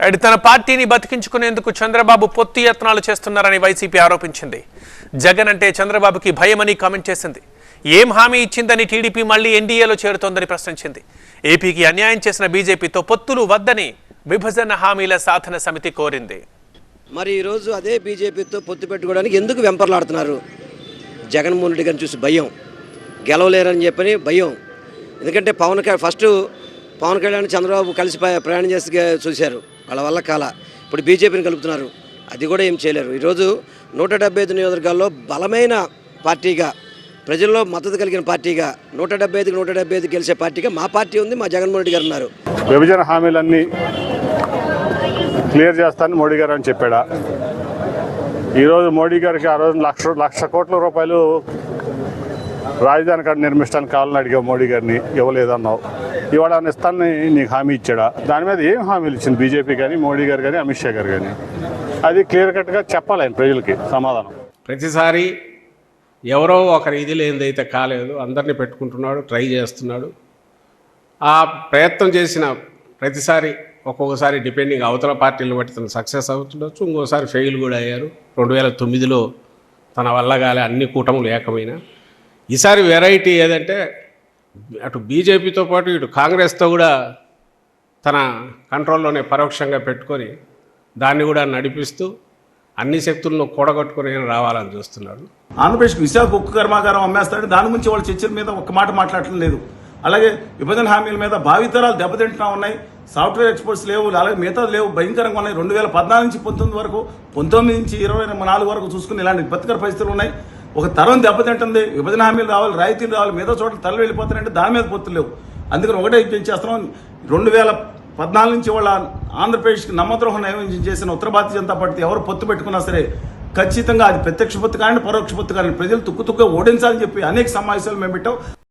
అటు తన పార్టీని బతికించుకునేందుకు చంద్రబాబు పొత్తు యత్నాలు చేస్తున్నారని వైసీపీ ఆరోపించింది. జగన్ అంటే చంద్రబాబుకి భయమని కామెంట్ చేసింది. ఏం హామీ ఇచ్చిందని టీడీపీ మళ్ళీ ఎన్డీఏలో చేరుతోందని ప్రశ్నించింది. ఏపీకి అన్యాయం చేసిన బీజేపీతో పొత్తులు వద్దని విభజన హామీల సాధన సమితి కోరింది. మరి ఈరోజు అదే బీజేపీతో పొత్తు పెట్టుకోవడానికి ఎందుకు వెంపర్లాడుతున్నారు? జగన్మోహన్ రెడ్డి గారిని చూసి భయం. గెలవలేరని చెప్పని భయం. ఎందుకంటే పవన్ కళ్యాణ్ ఫస్ట్ పవన్ కళ్యాణ్ చంద్రబాబు కలిసి ప- ప్రయాణం చేసి చూశారు. వాళ్ళ వల్ల కాల. ఇప్పుడు బీజేపీని కలుపుతున్నారు. అది కూడా ఏం చేయలేరు. ఈరోజు నూట డెబ్బై ఐదు నియోజకవర్గాల్లో బలమైన పార్టీగా ప్రజల్లో మద్దతు కలిగిన పార్టీగా నూట డెబ్బై ఐదుకి నూట డెబ్బై ఐదు గెలిచే పార్టీగా మా పార్టీ ఉంది మా జగన్మోహన్ రెడ్డి గారు ఉన్నారు. విభజన హామీలన్నీ క్లియర్ చేస్తాను మోడీ గారు అని చెప్పాడా. ఈరోజు మోడీ గారికి ఆ రోజు లక్ష లక్ష కోట్ల రూపాయలు రాజధాని కాడ నిర్మించడానికి కావాలని అడిగావు మోడీ గారిని ఇవ్వలేదన్నావు. ఇవాళ ఆయన ఇస్తానని నీకు హామీ ఇచ్చాడా? దాని మీద ఏం హామీలు ఇచ్చింది బీజేపీ కానీ మోడీ గారు కానీ అమిత్ షా గారు కానీ అది క్లియర్ కట్గా చెప్పాలి ఆయన ప్రజలకి సమాధానం. ప్రతిసారి ఎవరో ఒకరి ఇది లేనిదైతే కాలేదు. అందరినీ పెట్టుకుంటున్నాడు ట్రై చేస్తున్నాడు. ఆ ప్రయత్నం చేసిన ప్రతిసారి ఒక్కొక్కసారి డిపెండింగ్ అవతల పార్టీలు బట్టి తను సక్సెస్ అవుతుండొచ్చు. ఇంకోసారి ఫెయిల్ కూడా అయ్యారు. రెండు వేల తొమ్మిదిలో తన వల్ల కాలే అన్ని కూటములు ఏకమైన. ఈసారి వెరైటీ ఏదంటే అటు బీజేపీతో పాటు ఇటు కాంగ్రెస్తో కూడా తన కంట్రోల్లోనే పరోక్షంగా పెట్టుకొని దాన్ని కూడా నడిపిస్తూ అన్ని శక్తులను కూడగట్టుకుని రావాలని చూస్తున్నాడు ఆంధ్రప్రదేశ్కి విశాఖ ఉక్కు కర్మాగారం అమ్మేస్తాడు. దాని గురించి వాళ్ళ చర్చల మీద ఒక్క మాట మాట్లాడటం లేదు. అలాగే విభజన హామీల మీద భావితరాలు దెబ్బతింటున్నా ఉన్నాయి. సాఫ్ట్వేర్ ఎక్స్పోర్ట్స్ లేవు అలాగే మిగతా లేవు భయంకరంగా ఉన్నాయి. రెండు వేల పద్నాలుగు నుంచి పంతొమ్మిది వరకు పంతొమ్మిది నుంచి ఇరవై నాలుగు వరకు చూసుకుని ఇలాంటి బతికర పరిస్థితులు ఉన్నాయి. ఒక తరం దెబ్బతింటుంది విభజన హామీలు రావాలి రాయితీలు రావాలి మీద చోట్ల తరలి వెళ్ళిపోతారంటే దాని మీద పొత్తులు లేవు. అందుకని ఒకటే ఏం చేస్తున్నాం రెండు వేల పద్నాలుగు నుంచి వాళ్ళ ఆంధ్రప్రదేశ్కి నమ్మద్రోహం నైవేద్యం చేసిన ఉత్తర భారతీయ జనతా పార్టీ ఎవరు పొత్తు పెట్టుకున్నా సరే ఖచ్చితంగా అది ప్రత్యక్ష పొత్తు కానీ పరోక్ష పొత్తు కానీ ప్రజలు తుక్కు తుక్కు ఓడించాలని చెప్పి అనేక సమావేశాలు మేము పెట్టాం.